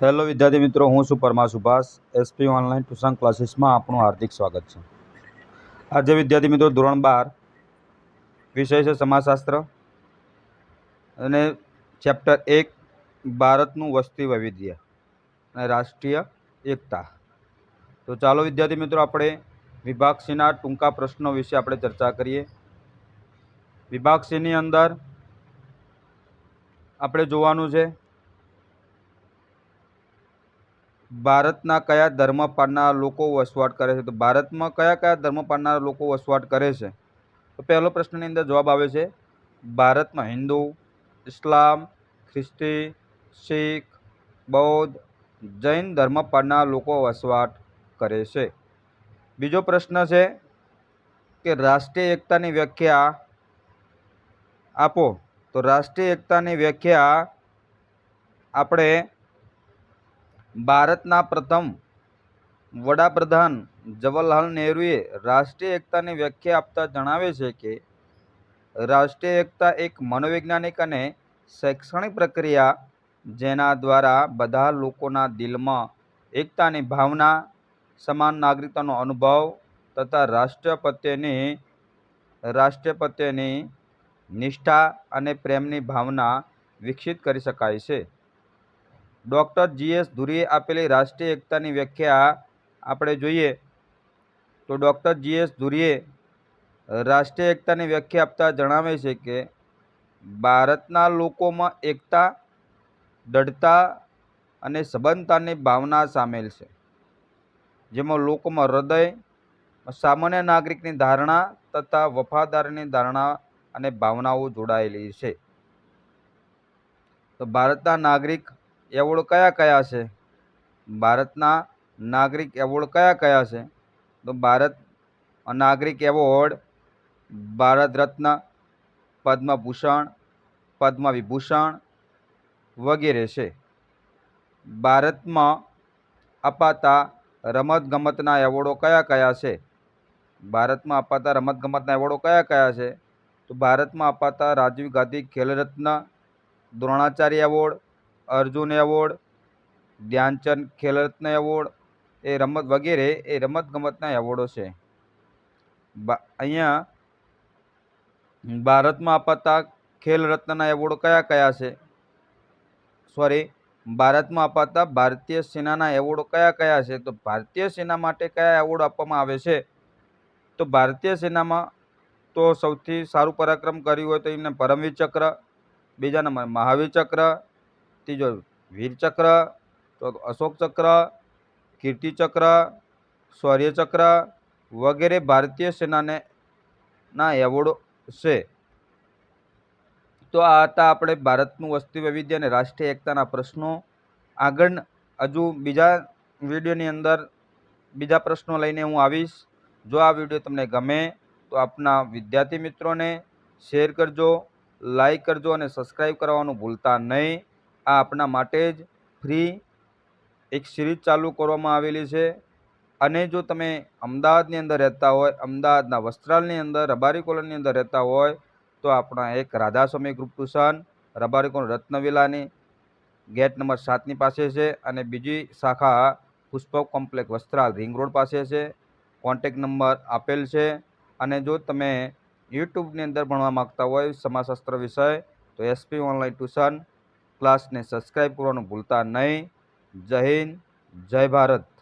Hello વિદ્યાર્થી મિત્રો, હું છું Parmar Subhash SP online tuition ક્લાસીસમાં આપણું હાર્દિક સ્વાગત છે. આજે વિદ્યાર્થી મિત્રો ધોરણ બાર, વિષય છે સમાજશાસ્ત્ર અને ચેપ્ટર એક, ભારતનું વસ્તી વૈવિધ્ય અને રાષ્ટ્રીય એકતા. તો ચાલો વિદ્યાર્થી મિત્રો, આપણે વિભાગ સીના ટૂંકા પ્રશ્નો વિશે આપણે ચર્ચા કરીએ. વિભાગ સીની અંદર આપણે જોવાનું છે ભારતના કયા ધર્મ પાળનાર લોકો વસવાટ કરે છે? તો ભારતમાં કયા કયા ધર્મ પાળનાર લોકો વસવાટ કરે છે? તો પહેલો પ્રશ્નની અંદર જવાબ આવે છે, ભારતમાં હિન્દુ, ઇસ્લામ, ખ્રિસ્તી, શીખ, બૌદ્ધ જૈન ધર્મ પાળનાર લોકો વસવાટ કરે છે. બીજો પ્રશ્ન છે કે રાષ્ટ્રીય એકતાની વ્યાખ્યા આપો. તો રાષ્ટ્રીય એકતાની વ્યાખ્યા આપણે ભારતના પ્રથમ વડાપ્રધાન જવાહરલાલ નહેરુએ રાષ્ટ્રીય એકતાની વ્યાખ્યા આપતા જણાવે છે કે, રાષ્ટ્રીય એકતા એક મનોવૈજ્ઞાનિક અને શૈક્ષણિક પ્રક્રિયા જેના દ્વારા બધા લોકોના દિલમાં એકતાની ભાવના, સમાન નાગરિકતાનો અનુભવ તથા રાષ્ટ્ર પ્રત્યેની રાષ્ટ્ર પ્રત્યેની નિષ્ઠા અને પ્રેમની ભાવના વિકસિત કરી શકાય છે. ડૉક્ટર જીએસ ધુરીએ આપેલી રાષ્ટ્રીય એકતાની વ્યાખ્યા આપણે જોઈએ. તો ડૉક્ટર જીએસ ધુરીએ રાષ્ટ્રીય એકતાની વ્યાખ્યા આપતા જણાવે છે કે ભારતના લોકોમાં એકતા, દઢતા અને સબંધતાની ભાવના સામેલ છે. જેમાં લોકોમાં હૃદય, સામાન્ય નાગરિકની ધારણા તથા વફાદારની ધારણા અને ભાવનાઓ જોડાયેલી છે. તો ભારતના નાગરિક એવોર્ડ કયા કયા છે? ભારતના નાગરિક એવોર્ડ કયા કયા છે? તો ભારત નાગરિક એવોર્ડ ભારત રત્ન પદ્મભૂષણ પદ્મ વિભૂષણ વગેરે છે. ભારતમાં અપાતા રમતગમતના એવોર્ડો કયા કયા છે? ભારતમાં અપાતા રમતગમતના એવોર્ડો કયા કયા છે? તો ભારતમાં અપાતા Rajiv Gandhi Khelratna, Dronacharya award Arjun award, Dhyanchand Khelratna award, એ રમત વગેરે એ રમતગમતના એવોર્ડો છે. અહીંયા ભારતમાં અપાતા ખેલ રત્નના એવોર્ડો કયા કયા છે? સોરી, ભારતમાં અપાતા ભારતીય સેનાના એવોર્ડો કયા કયા છે? તો ભારતીય સેના માટે કયા એવોર્ડ આપવામાં આવે છે? તો ભારતીય સેનામાં તો સૌથી સારું પરાક્રમ કર્યું હોય તો એમને પરમવીર ચક્ર, બીજા નંબર મહાવીર ચક્ર ત્રીજો વીરચક્ર અશોક ચક્ર કીર્તિચક્ર શૌર્ય ચક્ર વગેરે ભારતીય સેનાને ના એવોર્ડો છે. તો આ હતા આપણે ભારતનું વસ્તી વૈવિધ્ય અને રાષ્ટ્રીય એકતાના પ્રશ્નો. આગળ હજુ બીજા વિડીયોની અંદર બીજા પ્રશ્નો લઈને હું આવીશ. જો આ વીડિયો તમને ગમે તો આપના વિદ્યાર્થી મિત્રોને શેર કરજો, લાઈક કરજો અને સબસ્ક્રાઈબ કરવાનું ભૂલતા નહીં. આ આપણા માટે જ ફ્રી એક સિરીઝ ચાલુ કરવામાં આવેલી છે. અને જો તમે અમદાવાદની અંદર રહેતા હોય, અમદાવાદના વસ્ત્રાલની અંદર, રબારી કોલોનીની અંદર રહેતા હોય, તો આપણા એક Radhaswami group tuition Rabari colony રત્નવિલાની gate number સાતની પાસે છે અને બીજી શાખા Pushpak complex Vastral ring road પાસે છે. કોન્ટેક નંબર આપેલ છે. અને જો તમે યુટ્યુબની અંદર ભણવા માગતા હોય સમાજશાસ્ત્ર વિષય, તો એસપી ઓનલાઈન ટ્યુશન ક્લાસને સબસ્ક્રાઈબ કરવાનું ભૂલતા નહીં. જય હિન્દ જય ભારત.